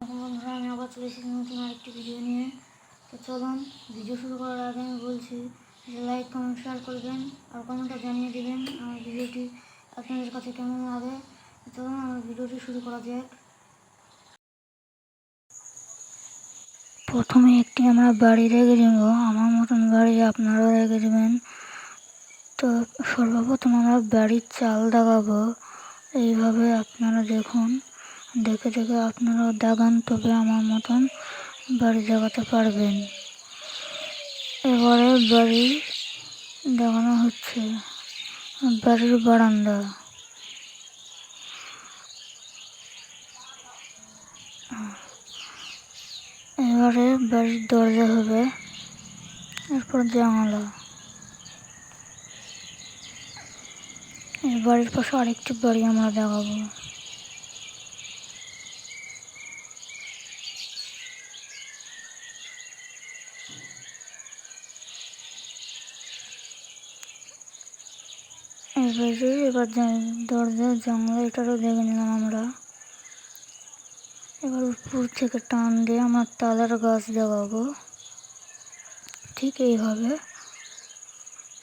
বন্ধুরা, আমি আবার চলে এসেছি নতুন আরেকটি ভিডিও নিয়ে। তো চলুন ভিডিও শুরু করার আগে আমি বলছি যে লাইক কমেন্ট শেয়ার করবেন আর কমেন্টটা জানিয়ে দেবেন আমার ভিডিওটি আপনাদের কাছে কেমন লাগে। চলুন, আমার ভিডিওটি শুরু করা যাক। প্রথমে একটি আমরা বাড়ি রেখে দেব। আমার মতন বাড়ি আপনারাও রেখে দেবেন। তো সর্বপ্রথম আমরা বাড়ির চাল দাগাবো এইভাবে আপনারা দেখুন। দেখে দেখে আপনারাও দাগান, তবে আমার মতন বাড়ি দেখাতে পারবেন। এবারে বাড়ি দেখানো হচ্ছে, বাড়ির বারান্দা। এবারে বাড়ির দরজা হবে, এরপর জানালা। এই বাড়ির পাশে আরেকটি বাড়ি আমরা দেখাবো। এবারে এবার দরজা জানলা এটারও দেখে নিলাম আমরা। এবার উপর থেকে টান দিয়ে আমরা তালের গাছ দেখাবো। ঠিক এইভাবে।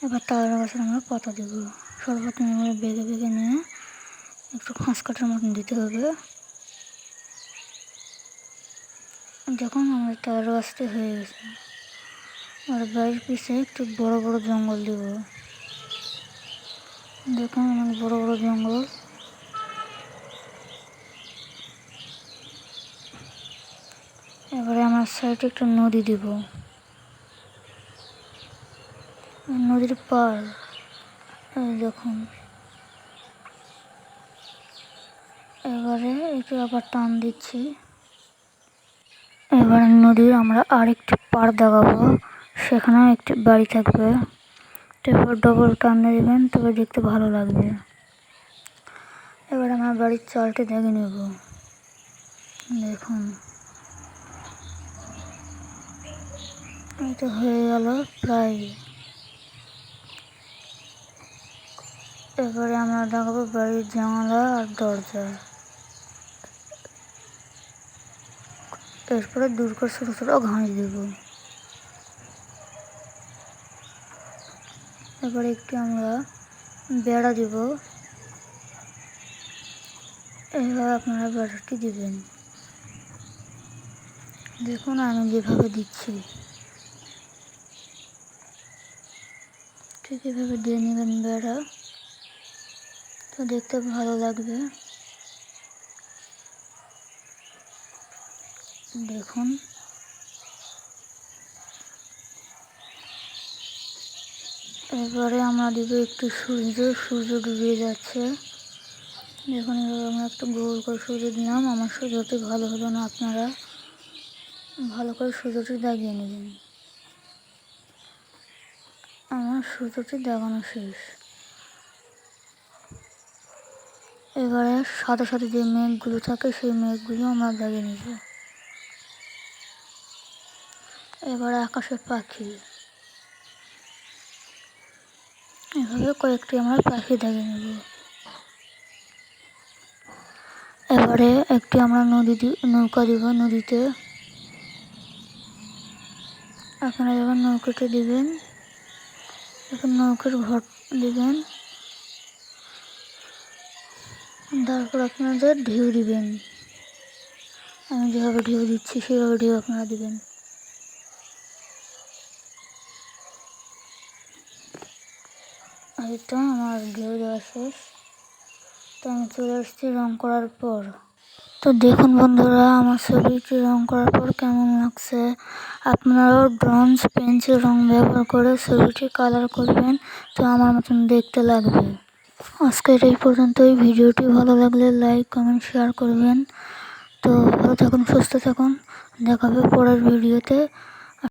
এবার তালের গাছের আমরা পাতা দেবো। সর্বপ্রথম এবার বেগে বেগে নিয়ে একটু ফাঁস কাটার মতন দিতে হবে। যখন আমাদের তালের গাছটি হয়ে গেছে আর বাড়ির পিছে একটু বড় বড় জঙ্গল দেব। দেখুন অনেক বড় বড় জঙ্গল। এবারে আমার সাইডে একটা নদী দিব। নদীর পার দেখুন। এবারে একটু আবার টান দিচ্ছি। এবারে নদীর আমরা আরেকটি পার দেখাবো। সেখানেও একটি বাড়ি থাকবে। তারপর ডবল টান দেবেন, তবে দেখতে ভালো লাগবে। এবার আমার বাড়ির চালটি দেখে নেব। দেখুন। এটা হয়ে গেল প্রায়। এবারে আমরা দেখাবো বাড়ির জানালা আর দরজা। এরপরে দূর করে ছোটো ছোটো ঘাস দেবো। এবারে একটু আমরা বেড়া দেব। এভাবে আপনারা বেড়াটি দিবেন। দেখুন আমি যেভাবে দিচ্ছি। ঠিক এভাবে দিয়ে নেবেন বেড়া। তো দেখতে ভালো লাগবে। দেখুন। এবারে আমরা দিব একটু সূর্য সূর্য ডুবে যাচ্ছে। দেখুন এবার আমরা একটু গোল করে সূর্য দিলাম। আমার সূর্যটি ভালো হলো না, আপনারা ভালো করে সূর্যটি দাগিয়ে নেবেন। আমার সূর্যটি দাগানো শেষ। এবারে সাথে সাথে যে মেঘগুলো থাকে, সেই মেঘগুলো আমরা দাগিয়ে নেব। এবারে আকাশের পাখি। এভাবে কয়েকটি আমরা পাখি দেখে নেব। এবারে একটি আমরা নদী নৌকা দিব নদীতে। আপনারা যখন নৌকাটি দিবেন এখন নৌকার ঘর দিবেন। তারপর আপনাদের ঢেউ দিবেন। আমি যেভাবে ঢেউ দিচ্ছি, সেভাবে ঢেউ আপনারা দিবেন। তো আমার ঢেউ দেওয়া শেষ তো আমি চলে এসেছি রং করার পর। তো দেখুন বন্ধুরা, আমার ছবিটি রং করার পর কেমন লাগছে? আপনারাও ড্রন্স পেন্সিল রং ব্যবহার করে ছবিটি কালার করবেন, তো আমার মতন দেখতে লাগবে। আজকের এই পর্যন্তই। ভিডিওটি ভালো লাগলে লাইক, কমেন্ট, শেয়ার করবেন। তো ভালো থাকুন, সুস্থ থাকুন। দেখাবে পরের ভিডিওতে।